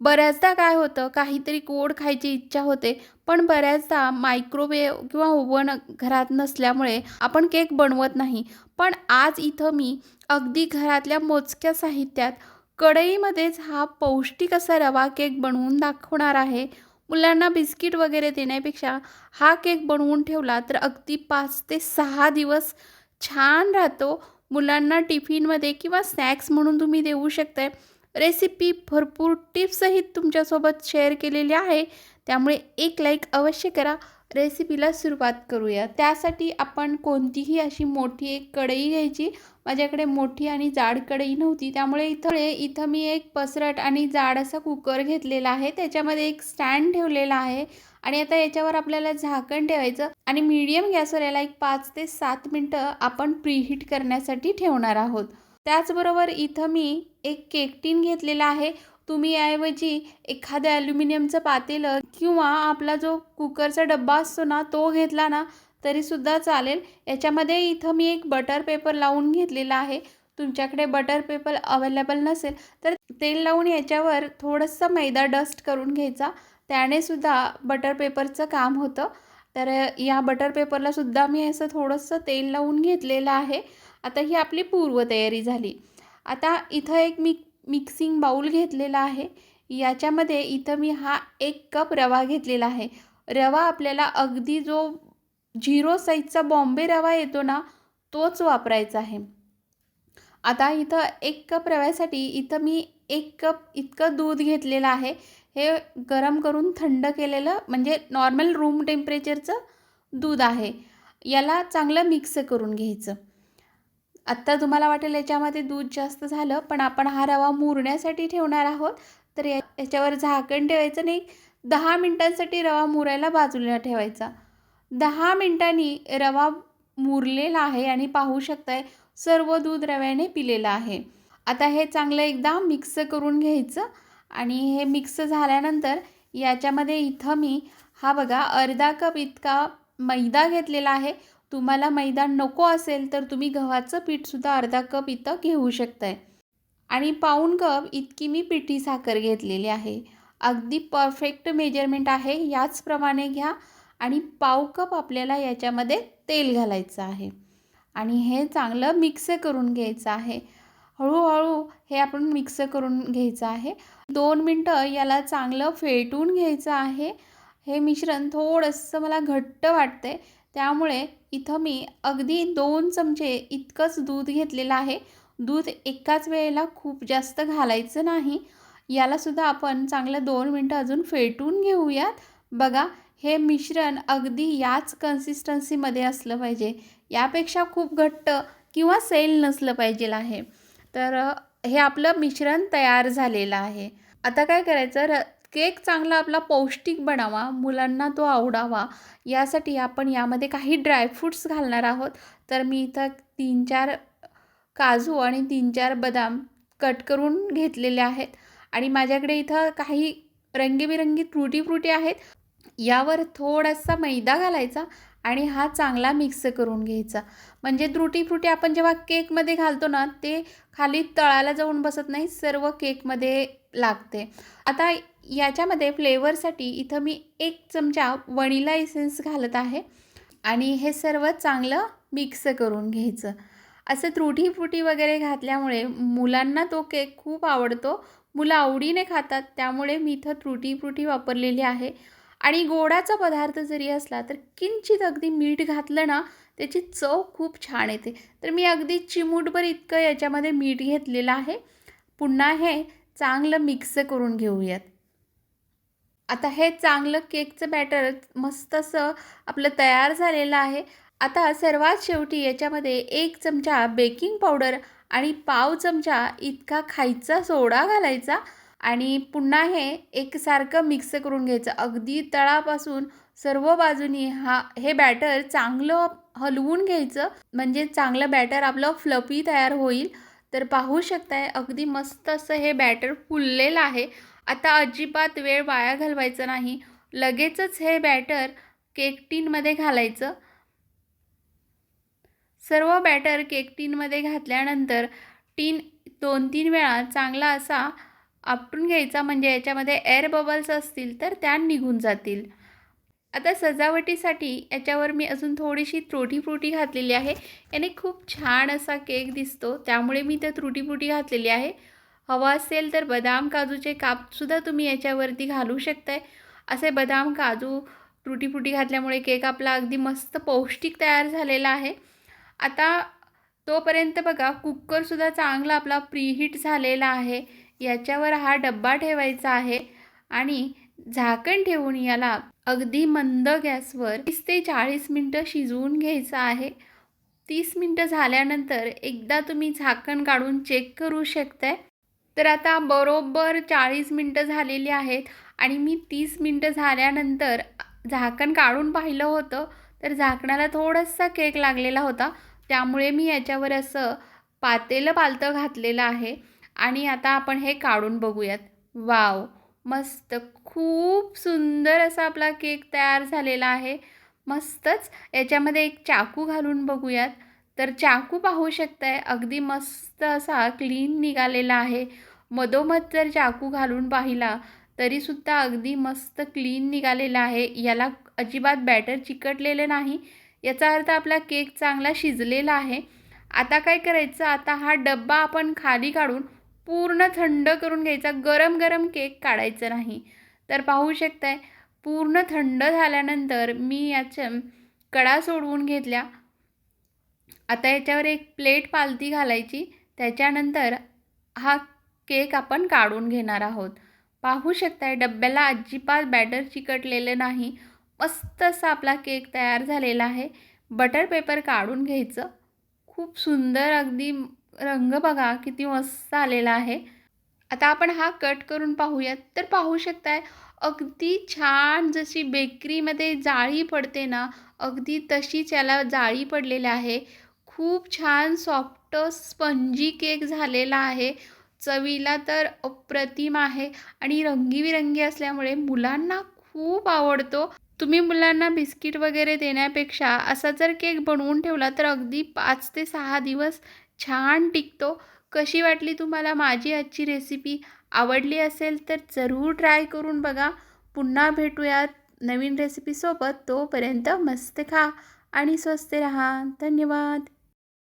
बऱ्याचदा काय होतं काहीतरी गोड खायची इच्छा होते पण बऱ्याचदा मायक्रोवेव किंवा ओव्हन घरात नसल्यामुळे आपण केक बनवत नाही. पण आज इथं मी अगदी घरातल्या मोजक्या साहित्यात कढईमध्येच हा पौष्टिक असा रवा केक बनवून दाखवणार आहे. मुलांना बिस्किट वगैरे देण्यापेक्षा हा केक बनवून ठेवला तर अगदी पाच ते सहा दिवस छान राहतो. मुलांना टिफिनमध्ये किंवा स्नॅक्स म्हणून तुम्ही देऊ शकताय. रेसिपी भरपूर टिप्ससहित तुमच्यासोबत शेअर केलेली आहे. त्यामुळे एक लाईक अवश्य करा. रेसिपीला सुरुवात करूया. त्यासाठी आपण कोणतीही अशी मोठी एक कढई घ्यायची. माझ्याकडे मोठी आणि जाड कढई नव्हती. त्यामुळे इथं इथं मी एक पसरट आणि जाड असा कुकर घेतलेला आहे. त्याच्यामध्ये एक स्टँड ठेवलेला आहे. आणि आता याच्यावर आपल्याला झाकण ठेवायचं. आणि मीडियम गॅसवर याला एक पाच ते सात मिनटं आपण प्रीहीट करण्यासाठी ठेवणार आहोत. त्याचबरोबर इथं मी एक केक टीन घेतलेला आहे. तुम्ही याऐवजी एखाद्या ॲल्युमिनियमचं पातेलं किंवा आपला जो कुकरचा डब्बा असतो ना तो घेतला ना तरीसुद्धा चालेल. याच्यामध्ये इथं मी एक बटर पेपर लावून घेतलेला आहे. तुमच्याकडे बटर पेपर अवेलेबल नसेल तर तेल लावून याच्यावर थोडंसं मैदा डस्ट करून घ्यायचा. त्याने सुद्धा बटर पेपरचं काम होतं. तर या बटर पेपरलासुद्धा मी असं थोडंसं तेल लावून घेतलेलं आहे. आता ही आपली पूर्वतयारी झाली. आता इथं एक मी मिक्सिंग बाऊल घेतलेला आहे. याच्यामध्ये इथं मी हा एक कप रवा घेतलेला आहे. रवा आपल्याला अगदी जो झिरो साईजचा बॉम्बे रवा येतो ना तोच वापरायचा आहे. आता इथं एक कप रव्यासाठी इथं मी एक कप इतकं दूध घेतलेलं आहे. हे गरम करून थंड केलेलं म्हणजे नॉर्मल रूम टेम्परेचरचं दूध आहे. याला चांगलं मिक्स करून घ्यायचं. आत्ता तुम्हाला वाटेल याच्यामध्ये दूध जास्त झालं पण आपण हा रवा मुरण्यासाठी ठेवणार आहोत. तर याच्यावर झाकण ठेवायचं नाही. दहा मिनटांसाठी रवा मुरायला बाजूला ठेवायचा. दहा मिनटांनी रवा मुरलेला आहे आणि पाहू शकताय सर्व दूध रव्याने पिलेलं आहे. आता हे चांगलं एकदा मिक्स करून घ्यायचं आणि हे मिक्स झाल्यानंतर याच्यामध्ये इथं मी हा बघा अर्धा कप इतका मैदा घेतलेला आहे. तुम्हाला मैदान नको असेल तर तुम्ही गव्हाचं पीठसुद्धा अर्धा कप इथं घेऊ शकताय. आणि पाऊण कप इतकी मी पिठी साखर घेतलेली आहे. अगदी परफेक्ट मेजरमेंट आहे याचप्रमाणे घ्या. आणि पाव कप आपल्याला याच्यामध्ये तेल घालायचं आहे. आणि हे चांगलं मिक्स करून घ्यायचं आहे. हळूहळू हे आपण मिक्स करून घ्यायचं आहे. दोन मिनटं याला चांगलं फेटून घ्यायचं आहे. हे मिश्रण थोडंसं मला घट्ट वाटतंय. त्यामुळे इथं मी अगदी दोन चमचे इतकंच दूध घेतलेलं आहे. दूध एकाच वेळेला खूप जास्त घालायचं नाही. यालासुद्धा आपण चांगलं दोन मिनटं अजून फेटून घेऊयात. बघा हे मिश्रण अगदी याच कन्सिस्टन्सीमध्ये असलं पाहिजे. यापेक्षा खूप घट्ट किंवा सेल नसलं पाहिजे आहे. तर हे आपलं मिश्रण तयार झालेलं आहे. आता काय करायचं? र केक चांगला आपला पौष्टिक बनावा मुलांना तो आवडावा यासाठी आपण यामध्ये काही ड्रायफ्रूट्स घालणार आहोत. तर मी इथं तीन चार काजू आणि तीन चार बदाम कट करून घेतलेले आहेत. आणि माझ्याकडे इथं काही रंगीबिरंगी फ्रुटी फ्रुटी आहेत. यावर थोडासा मैदा घालायचा आणि हा चांगला मिक्स करून घ्यायचा. म्हणजे त्रुटी फ्रुटी आपण जेव्हा केकमध्ये घालतो ना ते खाली तळाला जाऊन बसत नाही सर्व केकमध्ये लागते. आता याच्यामध्ये फ्लेवरसाठी इथं मी एक चमचा वनिला एसेन्स घालत आहे आणि हे सर्व चांगलं मिक्स करून घ्यायचं. असं त्रुटी फ्रुटी वगैरे घातल्यामुळे मुलांना तो केक खूप आवडतो. मुलं आवडीने खातात त्यामुळे मी इथं त्रुटी फ्रुटी वापरलेली आहे. आणि गोडाचा पदार्थ जरी असला तर किंचित अगदी मीठ घातलं ना त्याची चव खूप छान येते. तर मी अगदी चिमूटभर इतकं याच्यामध्ये मीठ घेतलेलं आहे. पुन्हा हे चांगलं मिक्स करून घेऊयात. आता हे चांगलं केकचं बॅटर मस्त असं आपलं तयार झालेलं आहे. आता सर्वात शेवटी याच्यामध्ये एक चमचा बेकिंग पावडर आणि पाव चमचा इतका खायचा सोडा घालायचा आणि पुन्हा हे एकसारखं मिक्स करून घ्यायचं. अगदी तळापासून सर्व बाजूनी हा हे बॅटर चांगलं हलवून घ्यायचं. म्हणजे चांगलं बॅटर आपलं फ्लपी तयार होईल. तर पाहू शकताय अगदी मस्त असं हे बॅटर फुललेलं आहे. आता अजिबात वेळ वाया घालवायचा नाही. लगेचच हे बॅटर केक टीनमध्ये घालायचं. सर्व बॅटर केक टीनमध्ये घातल्यानंतर टीन दोन तीन वेळा चांगला असा आपटून घ्यायचा म्हणजे याच्यामध्ये एअर बबल्स असतील तर त्या निघून जातील. आता सजावटीसाठी याच्यावर मी अजून थोडीशी त्रोटी फ्रुटी घातलेली आहे. याने खूप छान असा केक दिसतो त्यामुळे मी त्या त्रुटी फ्रुटी घातलेली आहे. हवा असेल तर बदाम काजूचे कापसुद्धा तुम्ही याच्यावरती घालू शकताय. असे बदाम काजू तुटी घातल्यामुळे केक आपला अगदी मस्त पौष्टिक तयार झालेला आहे. आता तोपर्यंत बघा कुकरसुद्धा चांगला आपला प्रीहीट झालेला आहे. याच्यावर हा डब्बा ठेवायचा आहे आणि झाकण ठेवून याला अगदी मंद गॅसवर तीस ते चाळीस मिनटं शिजवून घ्यायचं आहे. तीस मिनटं झाल्यानंतर एकदा तुम्ही झाकण काढून चेक करू शकताय. तर आता बरोबर चाळीस मिनटं झालेली आहेत आणि मी तीस मिनटं झाल्यानंतर झाकण काढून पाहिलं होतं तर झाकणाला थोडासा केक लागलेला होता. त्यामुळे मी याच्यावर असं पातेलं पालतं घातलेलं आहे आणि आता आपण हे काढून बघूयात. वाव! मस्त! खूप सुंदर असा आपला केक तयार झालेला आहे. मस्तच! याच्यामध्ये एक चाकू घालून बघूयात. तर चाकू पाहू शकताय. अगदी मस्त असा क्लीन निघालेला आहे. मधोमध जर चाकू घालून पाहिला तरीसुद्धा अगदी मस्त क्लीन निघालेला आहे. याला अजिबात बॅटर चिकटलेलं नाही. याचा अर्थ आपला केक चांगला शिजलेला आहे. आता काय करायचं? आता हा डब्बा आपण खाली काढून पूर्ण थंड करून घ्यायचा. गरम गरम केक काढायचं नाही. तर पाहू शकताय पूर्ण थंड झाल्यानंतर मी याच्या कडा सोडवून घेतल्या. आता याच्यावर एक प्लेट पालती घालायची. त्याच्यानंतर हा केक आपण काढून घेणार आहोत. पाहू शकताय डब्याला अजिबात बॅटर चिकटलेलं नाही. मस्त असा आपला केक तयार झालेला आहे. बटर पेपर काढून घ्यायचं. खूप सुंदर अगदी रंग बघा किती मस्त आलेला आहे. आता आपण हा कट करून पाहूयात. तर पाहू शकताय अगदी छान जशी बेकरीमध्ये जाळी पडते ना अगदी तशीच याला जाळी पडलेली आहे. खूप छान सॉफ्ट स्पंजी केक झालेला आहे. चवीला तर अप्रतिम आहे आणि रंगीबिरंगी असल्यामुळे मुलांना खूप आवडतो. तुम्ही मुलांना बिस्किट वगैरे देण्यापेक्षा असा जर केक बनवून ठेवला तर अगदी पाच ते सहा दिवस छान टिकतो. कशी वाटली तुम्हाला माझी आजची रेसिपी? आवडली असेल तर जरूर ट्राय करून बघा. पुन्हा भेटूयात नवीन रेसिपीसोबत तोपर्यंत मस्त खा आणि स्वस्त रहा. धन्यवाद.